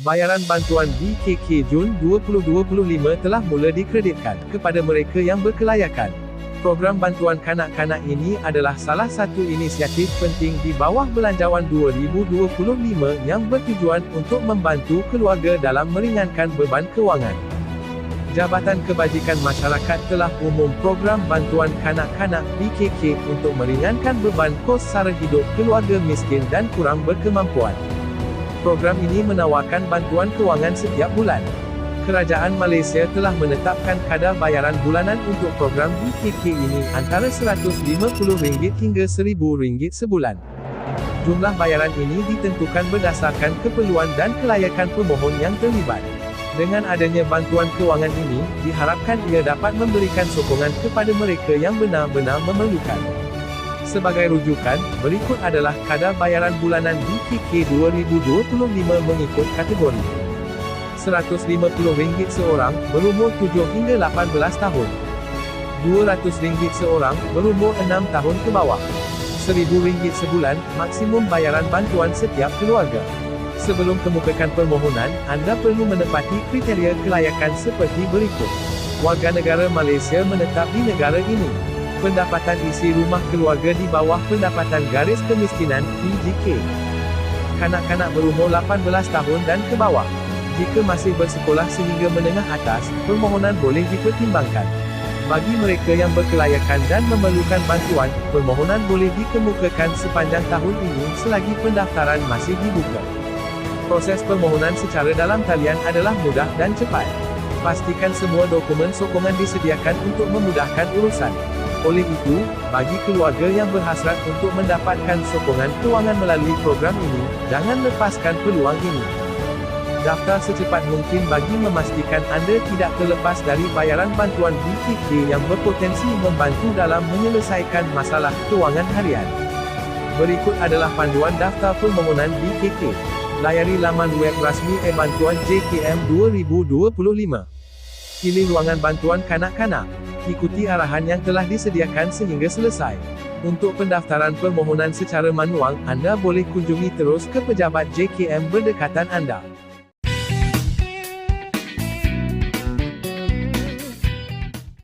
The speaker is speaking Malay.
Bayaran bantuan BKK Jun 2025 telah mula dikreditkan kepada mereka yang berkelayakan. Program bantuan kanak-kanak ini adalah salah satu inisiatif penting di bawah Belanjawan 2025 yang bertujuan untuk membantu keluarga dalam meringankan beban kewangan. Jabatan Kebajikan Masyarakat telah umum program bantuan kanak-kanak BKK untuk meringankan beban kos sara hidup keluarga miskin dan kurang berkemampuan. Program ini menawarkan bantuan kewangan setiap bulan. Kerajaan Malaysia telah menetapkan kadar bayaran bulanan untuk program BKK ini antara RM150 hingga RM1000 sebulan. Jumlah bayaran ini ditentukan berdasarkan keperluan dan kelayakan pemohon yang terlibat. Dengan adanya bantuan kewangan ini, diharapkan ia dapat memberikan sokongan kepada mereka yang benar-benar memerlukan. Sebagai rujukan, berikut adalah kadar bayaran bulanan BKK 2025 mengikut kategori. RM150 seorang, berumur 7 hingga 18 tahun. RM200 seorang, berumur 6 tahun ke bawah. RM1,000 sebulan, maksimum bayaran bantuan setiap keluarga. Sebelum kemukakan permohonan, anda perlu menepati kriteria kelayakan seperti berikut. Warga negara Malaysia menetap di negara ini. Pendapatan isi rumah keluarga di bawah pendapatan garis kemiskinan, PGK. Kanak-kanak berumur 18 tahun dan ke bawah. Jika masih bersekolah sehingga menengah atas, permohonan boleh dipertimbangkan. Bagi mereka yang berkelayakan dan memerlukan bantuan, permohonan boleh dikemukakan sepanjang tahun ini selagi pendaftaran masih dibuka. Proses permohonan secara dalam talian adalah mudah dan cepat. Pastikan semua dokumen sokongan disediakan untuk memudahkan urusan. Oleh itu, bagi keluarga yang berhasrat untuk mendapatkan sokongan kewangan melalui program ini, jangan lepaskan peluang ini. Daftar secepat mungkin bagi memastikan anda tidak terlepas dari bayaran bantuan BKK yang berpotensi membantu dalam menyelesaikan masalah kewangan harian. Berikut adalah panduan daftar permohonan BKK. Layari laman web rasmi e-bantuan JKM 2025. Pilih ruangan bantuan kanak-kanak. Ikuti arahan yang telah disediakan sehingga selesai. Untuk pendaftaran permohonan secara manual, anda boleh kunjungi terus ke pejabat JKM berdekatan anda.